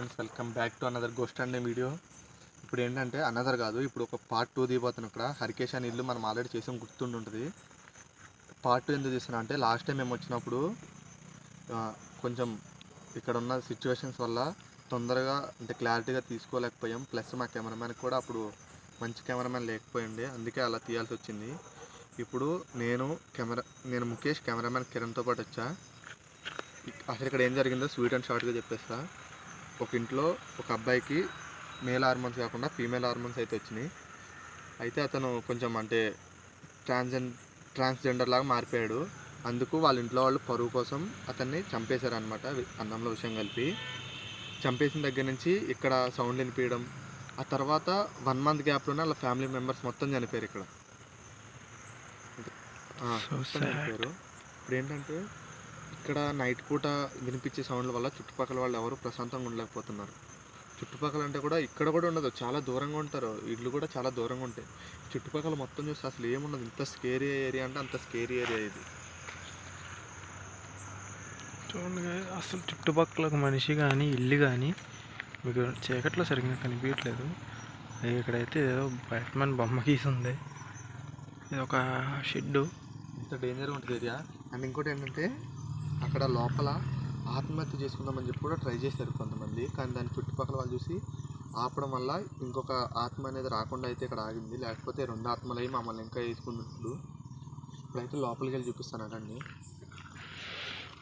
Friends welcome back to another ghost and video ఇప్పుడు ఏంటంటే another కాదు ఇప్పుడు ఒక పార్ట్ టూ దిగిపోతాను ఇక్కడ. హరికేష్ అని ఇల్లు మనం ఆల్రెడీ చేసాం గుర్తుండి ఉంటుంది పార్ట్ టూ ఎందుకు తీస్తున్నా అంటే లాస్ట్ టైం మేము వచ్చినప్పుడు కొంచెం ఇక్కడ ఉన్న సిచ్యువేషన్స్ వల్ల తొందరగా అంటే క్లారిటీగా తీసుకోలేకపోయాం. ప్లస్ మా కెమెరామ్యాన్ కూడా అప్పుడు మంచి కెమెరామ్యాన్ లేకపోయింది అందుకే అలా తీయాల్సి వచ్చింది. ఇప్పుడు నేను కెమెరా నేను ముఖేష్ కెమెరామ్యాన్ కిరణ్తో పాటు వచ్చా. అసలు ఇక్కడ ఏం జరిగిందో స్వీట్ అండ్ షార్ట్గా చెప్పేస్తా. ఒక ఇంట్లో ఒక అబ్బాయికి మేల్ హార్మోన్స్ కాకుండా ఫీమేల్ హార్మోన్స్ అయితే వచ్చినాయి. అయితే అతను కొంచెం అంటే ట్రాన్స్జెన్ ట్రాన్స్జెండర్ లాగా మారిపోయాడు. అందుకు వాళ్ళ ఇంట్లో వాళ్ళు పరువు కోసం అతన్ని చంపేశారనమాట అన్నంలో విషయం కలిపి. చంపేసిన దగ్గర నుంచి ఇక్కడ సౌండ్ వినిపించడం ఆ తర్వాత వన్ మంత్ గ్యాప్లోనే వాళ్ళ ఫ్యామిలీ మెంబర్స్ మొత్తం చనిపోయారు ఇక్కడ. చనిపోయారు. ఇప్పుడు ఏంటంటే ఇక్కడ నైట్ పూట వినిపించే సౌండ్ల వల్ల చుట్టుపక్కల వాళ్ళు ఎవరు ప్రశాంతంగా ఉండలేకపోతున్నారు. చుట్టుపక్కల అంటే కూడా ఇక్కడ కూడా ఉండదు. చాలా దూరంగా ఉంటారు. ఇల్లు కూడా చాలా దూరంగా ఉంటాయి. చుట్టుపక్కల మొత్తం చూస్తే అసలు ఏముండదు. ఇంత స్కేరీ ఏరియా అంటే అంత స్కేరీ ఏరియా ఇది. చూడండి అసలు చుట్టుపక్కల మనిషి కానీ ఇల్లు కానీ మీకు చీకట్లో సరిగ్గా కనిపించట్లేదు. ఇక్కడైతే ఏదో బ్యాట్మెన్ బొమ్మ గీసి ఉంది. ఇది ఒక షెడ్డు. ఇంత డేంజర్గా ఉంటుంది ఏరియా. అండ్ ఇంకోటి ఏంటంటే అక్కడ లోపల ఆత్మహత్య చేసుకుందామని చెప్పి కూడా ట్రై చేశారు కొంతమంది. కానీ దాని చుట్టుపక్కల వాళ్ళు చూసి ఆపడం వల్ల ఇంకొక ఆత్మ అనేది రాకుండా అయితే ఇక్కడ ఆగింది. లేకపోతే రెండు ఆత్మలు మమ్మల్ని ఇంకా వేసుకుంటున్నాడు ఇప్పుడైతే లోపలికి వెళ్ళి చూపిస్తాను అదండి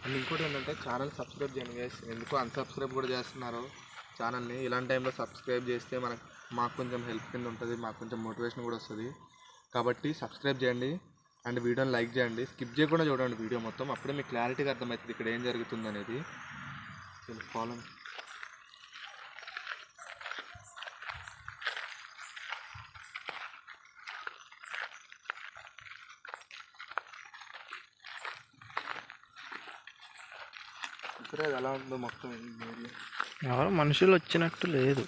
అండ్ ఇంకోటి ఏంటంటే ఛానల్ సబ్స్క్రైబ్ చేయండి గైస్ ఎందుకు అన్సబ్స్క్రైబ్ కూడా చేస్తున్నారు ఛానల్ని? ఇలాంటి టైంలో సబ్స్క్రైబ్ చేస్తే మనకు మాకు కొంచెం హెల్ప్ కింద ఉంటుంది మాకు కొంచెం మోటివేషన్ కూడా వస్తుంది. కాబట్టి సబ్స్క్రైబ్ చేయండి. అండ్ వీడియోని లైక్ చేయండి. స్కిప్ చేయకుండా చూడండి వీడియో మొత్తం. అప్పుడే మీకు క్లారిటీగా అర్థమవుతుంది ఇక్కడ ఏం జరుగుతుంది అనేది ఫాలో ఎలా ఉందో మొత్తం ఎవరో మనుషులు వచ్చినట్టు లేదు.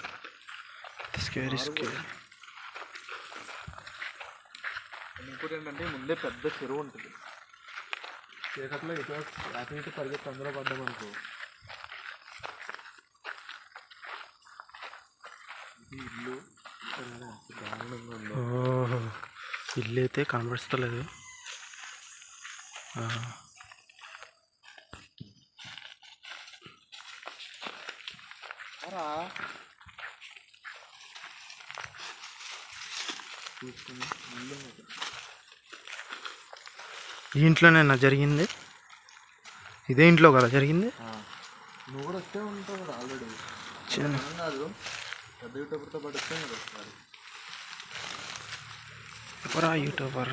స్కేరీ స్కేరీ అండ్ ఇంకోటి ఏంటంటే ముందే పెద్ద చెరువు ఉంటుంది. చీకట్లో ఇటు అటు ఇటు పరిగెత్తి అందులో పడ్డాం అనుకో. ఇది ఇల్లు. ఇల్లు అయితే కనబడుస్తలేదు ఆ, రా చూసుకుని ఇల్లు ఉంది. ఈ ఇంట్లోనేనా జరిగింది. ఇదే ఇంట్లో కదా జరిగింది. ఆ, నువ్వు కూడా వస్తే ఉంటావు కదా ఆల్రెడీ చిన్న మనం కాదు. పెద్ద యూట్యూబర్తో పాటు వస్తే మీరు వస్తారు ఎవరా యూట్యూబర్?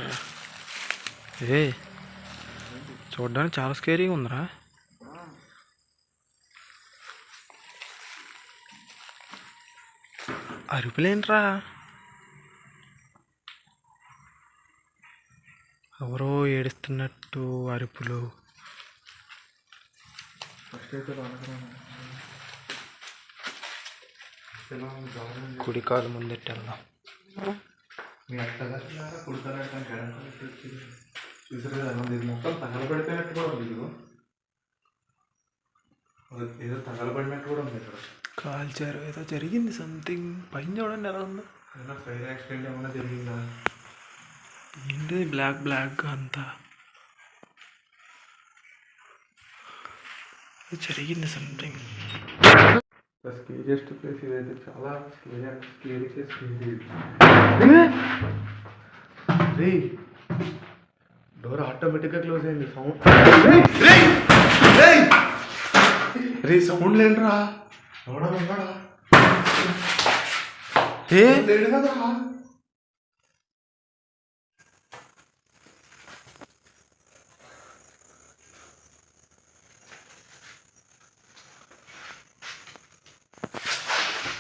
ఏ చూడడానికి చాలా స్కేరీగా ఉందిరా. అరుపులేంట్రా? ఎవరో ఏడుస్తున్నట్టు అరుపులు. కుడికాలు ముందెట్టెళ్దాం మీ అత్తగా కుడతారా మొత్తం తగలబడిపోయినట్టు కూడా ఉంది ఏదో తగలబడినట్టు కూడా ఉంది ఇక్కడ కాల్చారు. ఏదో జరిగింది సంథింగ్ పైన చూడండి ఎలా ఉందో. ఏదైనా ఫైర్ యాక్సిడెంట్ ఏమైనా జరిగిందా? ఏంటిది బ్లాక్ బ్లాక్ అంతా? జరిగింది సంథింగ్ స్కేరియస్ట్ ప్లేస్ ఇదైతే చాలా స్కేరీ స్కేరీ స్కేరీ రే! డోర్ ఆటోమేటిక్గా క్లోజ్ అయింది సౌండ్ రే! సౌండ్ లేంట్రా ఎవడా ఉన్నాడా? ఏ? లేడు కదరా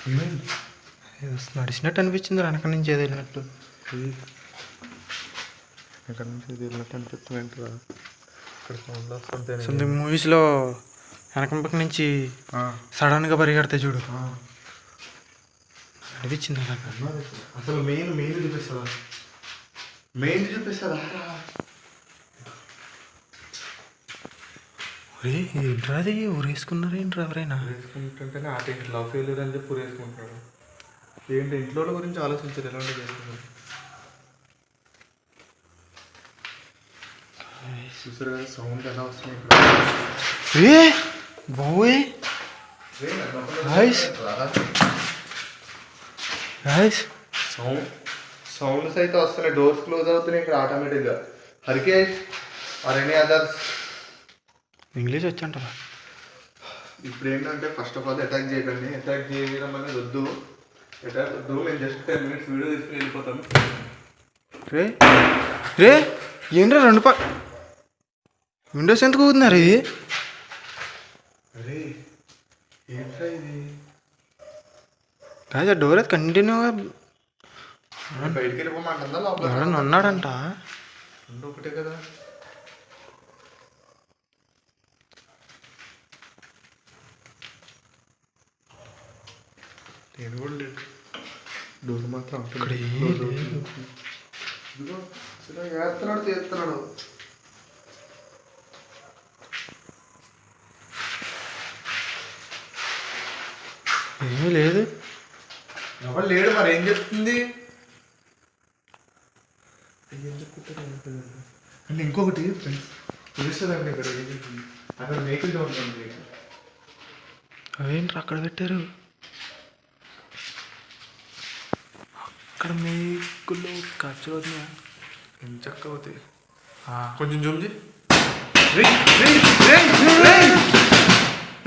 ఏమైంది ఏదో నడిచినట్టు అనిపించింది వెనక నుంచి ఏదో వెళ్ళినట్టు. ఇక్కడ నుంచి వెళ్ళినట్టు అనిపిస్తుంది వస్తుంటే సంథింగ్ మూవీస్లో వెనక పక్క నుంచి సడన్గా పరిగెడతాయి చూడు. అనిపించింది అలాగా అసలు మెయిన్ మెయిన్ చూపిస్తుందా? మెయిన్ చూపిస్తుందా? ఏంట్రా అది? ఊరేసుకున్నారు ఏంట్రా ఎవరైనా వేసుకుంటుంటేనే ఆట లవ్ ఫెయిల్యూర్ అని చెప్పి వేసుకుంటాడు ఏంటి? ఇంట్లో గురించి ఆలోచించారు. ఎలాంటి చేసుకున్నారు చూసారు కదా సౌండ్ ఎలా వస్తుంది రే బాబోయ్. గాయస్ సౌండ్ సౌండ్స్ అయితే వస్తున్నాయి. డోర్స్ క్లోజ్ అవుతున్నాయి ఇక్కడ ఆటోమేటిక్గా. Harikesh or any others. English వచ్చంటారా? ఇప్పుడు ఏంటంటే ఫస్ట్ ఆఫ్ ఆల్ అటాక్ చేయకండి. అటాక్ చేయడం అనేది వద్దు. రే రే ఏంట్రా రెండు పా విండోస్ ఎందుకు కూతున్నారు ఇది? కాదు డోర్ అది కంటిన్యూగా ఉన్నాడంట. ఒకటే కదా. నేను కూడా లేదు. డోర్ మాత్రం. ఇక్కడ వేస్తున్నాడు తీస్తున్నాడు. ఏమీ లేదు. ఎవరు లేడు మరి ఏం చెప్తుంది. అండ్ ఇంకొకటి ఫ్రెండ్స్ తెలుస్తుందండి ఇక్కడ ఏం చెప్తుంది. అక్కడ వెహికల్ ఉంటుంది అవేంట్రా అక్కడ పెట్టారు? అక్కడ మేకులు ఖర్చులు అవుతున్నాయా చక్క అవుతాయి. కొంచెం చూపి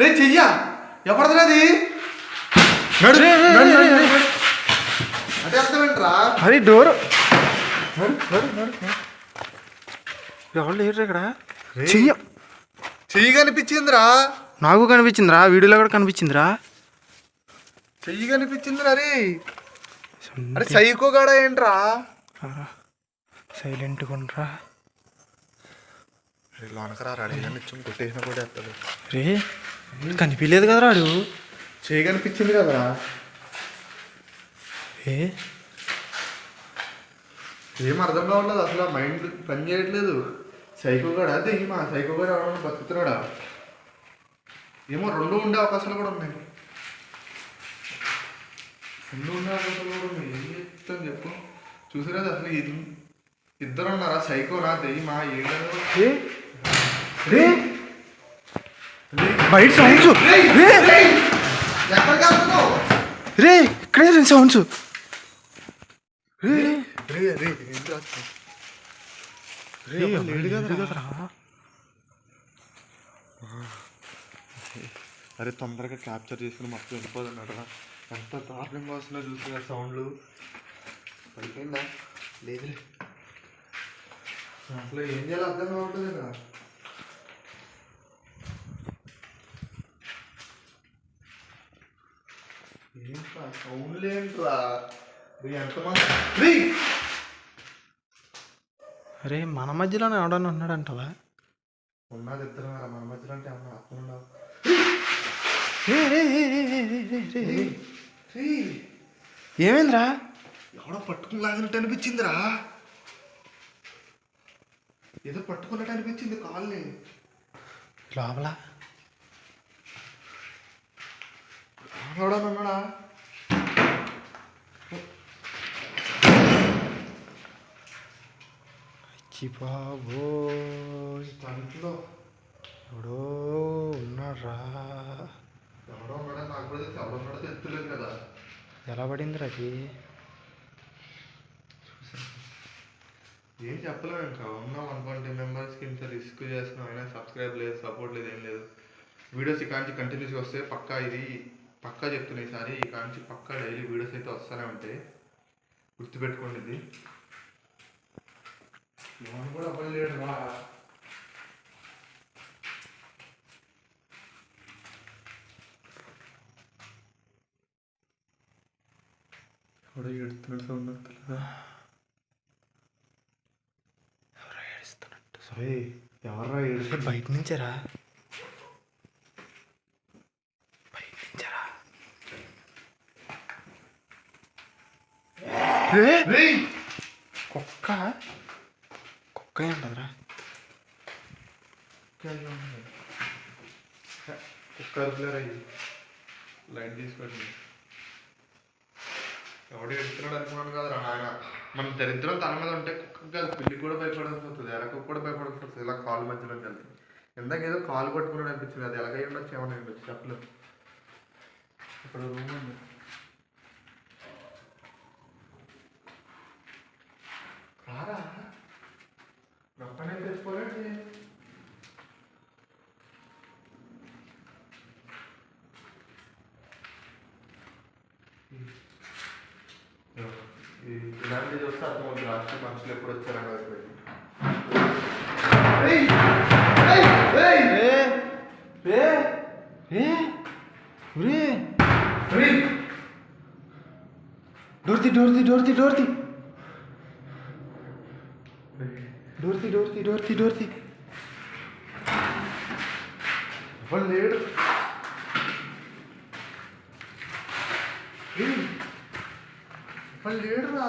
రే చెయ్యా. ఎవరిది అంటే అర్థమేంట్రా అది డోర్. ఎవరు లేరు ఇక్కడ? చెయ్య. చెయ్యి కనిపించిందిరా. నాకు కనిపించిందిరా వీడియోలో కూడా కనిపించిందిరా. చెయ్యి కనిపించిందిరా రే. అరే సైకో గడ ఏంట్రా? లోనకరా రాడు కొట్టేసిన కూడా వేస్తాడు రే కనిపించలేదు కదరా వాడు చెయ్యి కనిపించింది కదరా? ఏ? ఏం అర్థం కావట్లేదు అసలు ఆ మైండ్ పని చేయట్లేదు. సైకో గడ? అదే మా సైకో గడ బతుకుతున్నాడా? ఏమో రెండు ఉండే అవకాశాలు కూడా ఉన్నాయి. ముందున్నారు ఏం చెప్పు. చూసారా అసలు ఇది ఇద్దరు ఉన్నారా సైకోరా దెయ్యమా? ఏదో బయట సౌండ్స్ రే ఇక్కడే రే సౌండ్స్ రే రే రే అరే తొందరగా క్యాప్చర్ చేసుకుని మస్తు వెళ్ళిపోతున్నాడు రా ఎంత దారుణంగా వస్తుందో చూస్తున్నా సౌండ్లు పడిపోయిందా లేదులే అసలు ఏం చేయాలో అర్థం కావట్లేదు కదా ఏంట్రా సౌండ్లు ఏంట్రా ఎంతమంది అరే మన మధ్యలోనే ఎవడన్నా ఉన్నాడంటవా ఉన్నది ఇద్దరు మన మధ్యలో అంటే ఏమన్నా ఆత్మ ఉండవు ఏమైందిరా? ఎవడో పట్టుకుని లాగినట్టు అనిపించిందిరా. ఏదో పట్టుకున్నట్టు అనిపించింది కాల్ని. లోపల. ఉన్నాడా బాబో తంట్లో. ఎవడో ఉన్నాడ్రా? ఎలా పడిందిరా అది ఏం చెప్పలేము ఇంకా. ఉన్నాం అనుకోండి. మెంబర్స్కి ఇంత రిస్క్ చేస్తున్నాం అయినా సబ్స్క్రైబ్ లేదు సపోర్ట్ లేదు ఏం లేదు. వీడియోస్ ఈ కాంచి కంటిన్యూస్గా వస్తే పక్కా ఇది పక్కా చెప్తున్నా ఈసారి. ఈ కాంచి పక్కా డైలీ వీడియోస్ అయితే వస్తూనే ఉంటాయి. గుర్తుపెట్టుకోండి ఇది. కూడా అవ్వలేడు రా ఎవడో ఎడుతున్నాడు సౌండ్ వస్తలేదా ఎవరో ఏడుస్తున్నట్టు సరే ఎవర్రా ఏ, ఏడు బయట నుంచేరా బయట నుంచేరా కుక్క కుక్క ఏంటరా కుక్కర్ లైట్ తీసుకోండి ఎవడు ఎడుతున్నాడు అనుకున్నాను కదా ఆయన మన దరిద్రం తన మీద ఉంటే కుక్క కాదు పిల్లికి కూడా భయపడకపోతుంది ఎలక కూడా భయపడకపోతుంది. ఇలా కాలు మధ్యలో వెళ్తుంది ఇందాక ఏదో కాలు పట్టుకున్నాడు అనిపించింది అది ఎలాగై ఉండొచ్చు ఏమన్నా ఉండొచ్చు చెప్పలేదు ఇక్కడ రూమ్ ఉంది. రారా? నొప్పనే తెచ్చుకోలేండి. ఇలాంటిది వస్తే అర్థమవుతుంది రాష్ట్ర మనుషులు ఎప్పుడు వచ్చారని అయిపోయింది ఏయ్! ఏయ్! ఏయ్! రే రే రే ఏయ్! Dorothy Dorothy Dorothy Dorothy Dorothy Dorothy Dorothy Dorothy ఎవరు లేడురా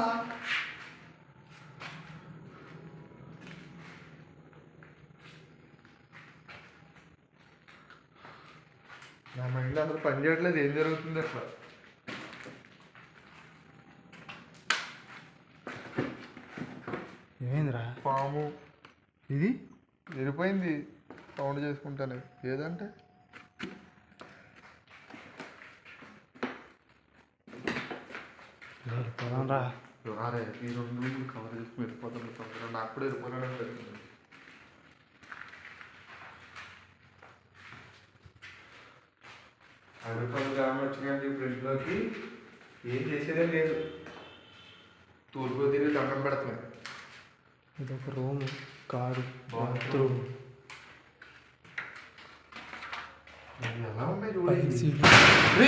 నా మైండ్ అసలు పని చేయట్లేదు. ఏం జరుగుతుంది అట్లా? ఏమైందిరా? పాము. ఇది? వెళ్ళిపోయింది సౌండ్ చేసుకుంటానే. ఏదంటే పోదాం రా రారే ఈ రెండు కవర్ చేసుకుని వెళ్ళిపోతుంది తొందరగా నాకు కూడా వెళ్ళిపోయినా పెడుతుంది అడుగుతాను గ్రామం వచ్చినాయండి ఇప్పుడు ఇంట్లోకి ఏం చేసేదే లేదు. తూర్పు తిరిగి దండం పెడుతున్నాయి. ఇది ఒక రూమ్ కారు బాత్రూమ్. ఎలా ఉన్నాయి చూడండి.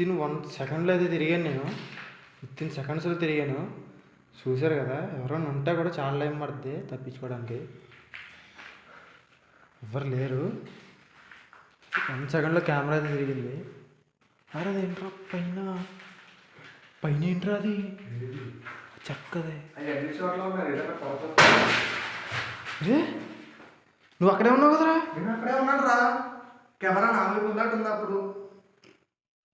విత్ ఇన్ వన్ సెకండ్లో అయితే తిరిగాను నేను. విత్ ఇన్ సెకండ్స్లో తిరిగాను. చూశారు కదా ఎవరైనా ఉంటే కూడా చాలా టైం పడుతుంది తప్పించుకోవడానికి. ఎవరు లేరు. వన్ సెకండ్లో కెమెరా అయితే తిరిగింది. అరే అదేంట్రా పైన? పైన ఏంట్రా అది? చక్కదే. అవి అన్ని చోట్ల ఉన్నారు? ఏదైనా కొరత రే నువ్వు అక్కడే ఉన్నావు కదరా? నేను అక్కడే ఉన్నాడు రా కెమెరా నా వైపు ఉన్నట్టుంది అప్పుడు.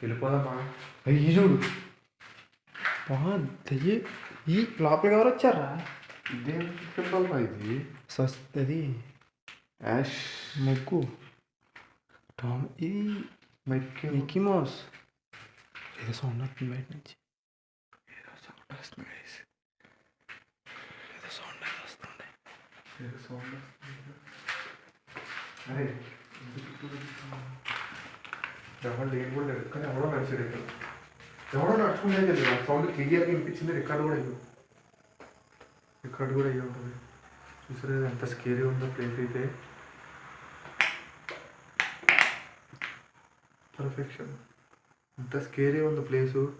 వెళ్ళిపోదామా అయ్యి చూడు దయ్యి ఈ లోపలికి ఎవరు వచ్చారా ఇదేం సింబల్ రా ఇది స్వస్ అది యాష్ ముగ్గు టామ్ ఇది మైక్ మిక్కీ మౌస్ ఏదో సౌండ్ వస్తుంది బయట నుంచి ఏదో సౌండ్ వస్తుంది. ఏదో సౌండ్ వస్తుంది ఏదో సౌండ్ వస్తుంది అరే ఎవరు లేని కూడా లేదు కానీ ఎవడో నడిచాడు ఇక్కడ. ఎవడో నడుచుకుంటే లేదు. సౌండ్ క్లియర్గా వినిపించింది రికార్డు కూడా అయ్యి. రికార్డు కూడా అయ్యి ఉంటుంది చూసారు ఎంత స్కేరీ ఉందో ప్లేస్ అయితే. పర్ఫెక్షన్ ఎంత స్కేరీ ఉంది ప్లేసు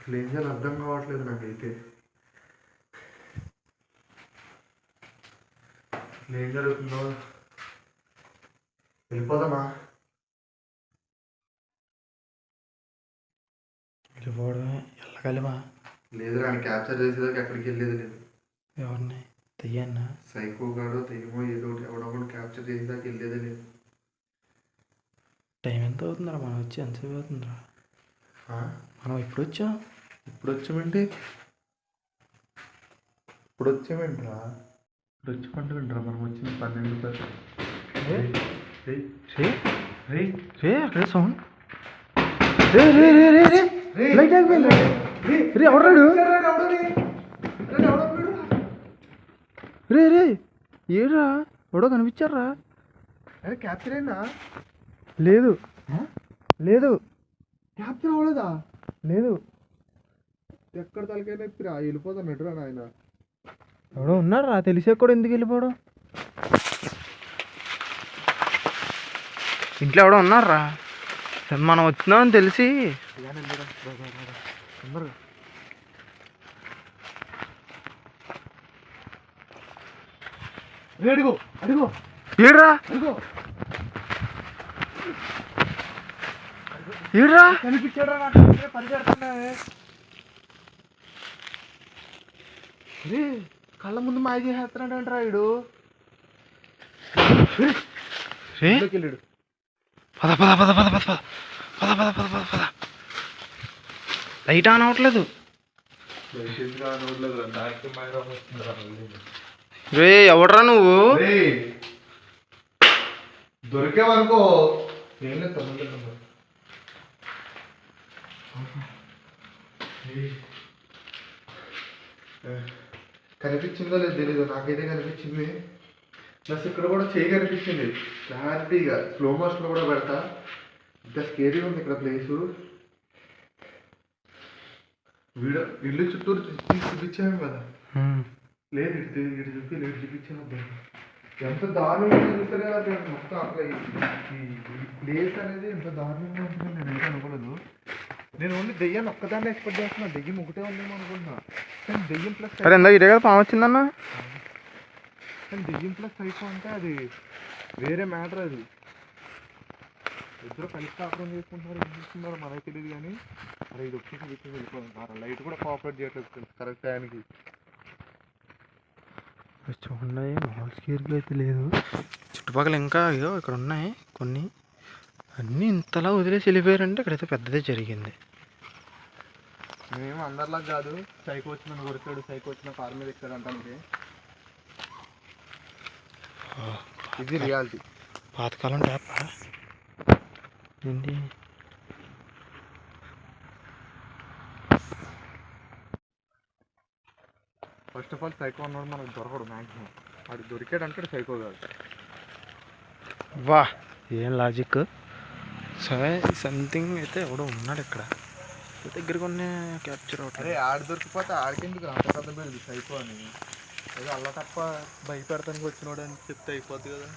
అసలు ఏం చేయాలి అర్థం కావట్లేదు నాకైతే. అసలు ఏం జరుగుతుందో. వెళ్ళిపోదామా? వెళ్ళిపోవడమే వెళ్ళగలమా లేదు ఆయన క్యాప్చర్ చేసేదాకా ఎక్కడికి వెళ్ళేది లేదు ఎవరిని? దయ్యన్నా సైకో గాడో తెయ్యమో ఏదో ఒకటి ఎవడో ఒకటి క్యాప్చర్ చేసేదాకా వెళ్ళేదే లేదు టైం ఎంత అవుతుందిరా? మనం వచ్చి ఎంతసేపు అవుతుందిరా? ఆ? మనం ఎప్పుడు వచ్చాం? ఇప్పుడు వచ్చామంటే? ఇప్పుడు వచ్చామంటరా? ఇప్పుడు వచ్చి పండుగంటరా మనం వచ్చింది పన్నెండు పది. రే రే రే. అక్కడ సౌండ్ రే రే రే రే రే. రేయ్. లైట్ రేయ్, రే ఎవడాడు? రే రే ఏడ్రా? ఎవడో కనిపించారా అరే క్యాప్చర్ అయినా? లేదు. లేదు. క్యాప్చర్ అవ్వలేదా? లేదు. ఎక్కడ తలకైనా ఇప్పుడు వెళ్ళిపోతానట్టు రా నాయన. ఎవడో ఉన్నాడు రా తెలిసే కూడా ఎందుకు వెళ్ళిపోవడం ఇంట్లో ఎవడో ఉన్నారు మనం వచ్చినామని తెలిసి. తొందరగా అడుగు అడుగు ఈడ్రా అడుగు ఈడ్రా కనిపించాడు రే కళ్ళ ముందు మాయ చేసేస్తున్నాడు రా ఇడు వెళ్ళాడు పద పద పద పద పద పద పద పద పద పద లైట్ ఆన్ అవ్వట్లేదు. రే ఎవడ్రా నువ్వు? దొరికేవనుకో. ఏం లేదు తమ్ముడు కనిపించిందో లేదు తెలీదు. నాకైతే కనిపించింది. ప్లస్ ఇక్కడ కూడా చేయి కనిపించింది. క్లారిటీగా స్లో మోషన్లో కూడా పెడతా. ఇంత స్కేరీగా ఉంది ఇక్కడ ప్లేసు వీడియో ఇల్లు చుట్టూరు చూపించాము కదా. లేదు ఇటు ఇటు చూపి ఇటు చూపించాము ఎంత దారుణంగా చూస్తారు కదా మొత్తం అట్లా ఈ ప్లేస్ అనేది ఎంత దారుణంగా ఉంటుందని నేను అయితే అనుకోలేదు. నేను ఓన్లీ దెయ్యాన్ని ఒక్కదాన్ని ఎక్స్పెక్ట్ చేస్తున్నా. దెయ్యం ఒకటే ఉందేమో అనుకుంటున్నా. కానీ దెయ్యం ప్లస్ అరే ఇందాక ఇదే కదా పాము వచ్చిందన్న? కానీ దెయ్యం ప్లస్ సైకో అంటే అది వేరే మ్యాటర్ అది. ఇద్దరు కలిసి కాపురం చేసుకుంటున్నారు ఏం చేస్తున్నారు మనకి తెలియదు కానీ అరే ఇది వచ్చేసి వచ్చేసి వెళ్ళిపోతున్నారు లైట్ కూడా కోఆపరేట్ చేయట్లేదు కరెక్ట్ టైంకి. చూడండి మామూలు స్కేర్గా అయితే లేదు. చుట్టుపక్కల ఇంకా అయ్యో ఇక్కడ ఉన్నాయి కొన్ని. అన్నీ ఇంతలా వదిలేసి వెళ్ళిపోయారంటే ఇక్కడైతే పెద్దదే జరిగింది. మేము అందరిలా కాదు. సైకో వచ్చిన కొడతాడు సైకో వచ్చిన కారు మీద ఎక్కాడు అంటే ఇది రియాలిటీ పాతకాలం ట్యాప్ ఏంటి? ఫస్ట్ ఆఫ్ ఆల్ సైకో అన్నాడు మనకు దొరకడు మ్యాక్సిమం వాడు దొరికాడంటే సైకో కాదు. వా ఏం లాజిక్ సరే సంథింగ్ అయితే ఎవడో ఉన్నాడు ఇక్కడ. దగ్గర కొన్ని క్యాప్చర్ అరే అవుతుంది ఆడ దొరికిపోతే ఆడికెందుకు అంత పెద్ద పేరు సైకో అని. ఏదో అల్ల తప్ప భయపెడతానికి వచ్చినాడు అని చెప్తే అయిపోద్ది కదా.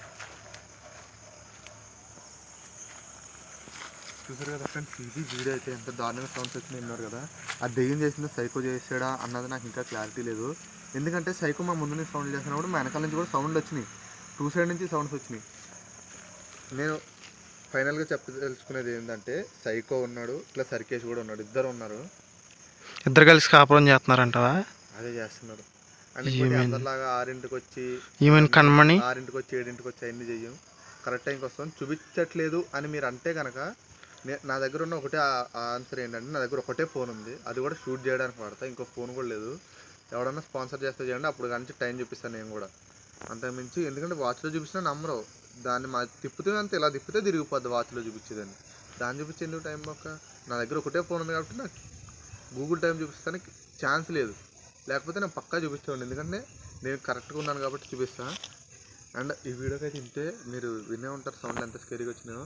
చూసారు కదా ఫ్రెండ్స్ ఇది వీడియో అయితే ఎంత దారుణంగా సౌండ్స్ వచ్చినాయి విన్నారు కదా. ఆ దెయ్యం చేసింది సైకో చేసాడా అన్నది నాకు ఇంకా క్లారిటీ లేదు. ఎందుకంటే సైకో మా ముందు నుంచి సౌండ్ చేసినప్పుడు మా వెనకాల నుంచి కూడా సౌండ్ వచ్చినాయి. టూ సైడ్ నుంచి సౌండ్స్ వచ్చినాయి. నేను ఫైనల్గా చెప్ప తెలుసుకునేది ఏంటంటే సైకో ఉన్నాడు ప్లస్ హరికేష్ కూడా ఉన్నాడు. ఇద్దరు ఉన్నారు. ఇద్దరు కలిసి కాపురం చేస్తున్నారంటవా? అదే చేస్తున్నారు. అందరిలాగా ఆరింటికి వచ్చి ఈమెన్ కన్మణి ఆరింటికి వచ్చి ఏడింటికి వచ్చి అన్ని చెయ్యం. కరెక్ట్ టైంకి వస్తాం చూపించట్లేదు అని మీరు అంటే కనుక నా దగ్గర ఉన్న ఒకటే ఆన్సర్ ఏంటంటే నా దగ్గర ఒకటే ఫోన్ ఉంది. అది కూడా షూట్ చేయడానికి వాడతా. ఇంకో ఫోన్ కూడా లేదు. ఎవడన్నా స్పాన్సర్ చేస్తే చేయండి అప్పుడు కానీ టైం చూపిస్తాను నేను కూడా. అంతకుమించి ఎందుకంటే వాచ్లో చూపించినా నమ్మరు. దాన్ని మా తిప్పితే అంతే. ఇలా తిప్పితే తిరిగిపోద్ది వాచ్లో చూపించేదాన్ని దాన్ని చూపించి ఎందుకు టైం ఒక నా దగ్గర ఒకటే ఫోన్ ఉంది కాబట్టి నాకు గూగుల్ టైం చూపిస్తానికి ఛాన్స్ లేదు. లేకపోతే నేను పక్కా చూపిస్తాను ఎందుకంటే నేను కరెక్ట్గా ఉన్నాను కాబట్టి చూపిస్తాను అండ్ ఈ వీడియోకి అయితే ఇంతే. మీరు వినే ఉంటారు సౌండ్ ఎంత స్కేరీగా వచ్చినాయో.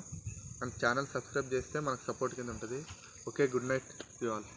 అండ్ ఛానల్ సబ్స్క్రైబ్ చేస్తే మనకు సపోర్ట్ కింద ఉంటుంది. Okay good night you all.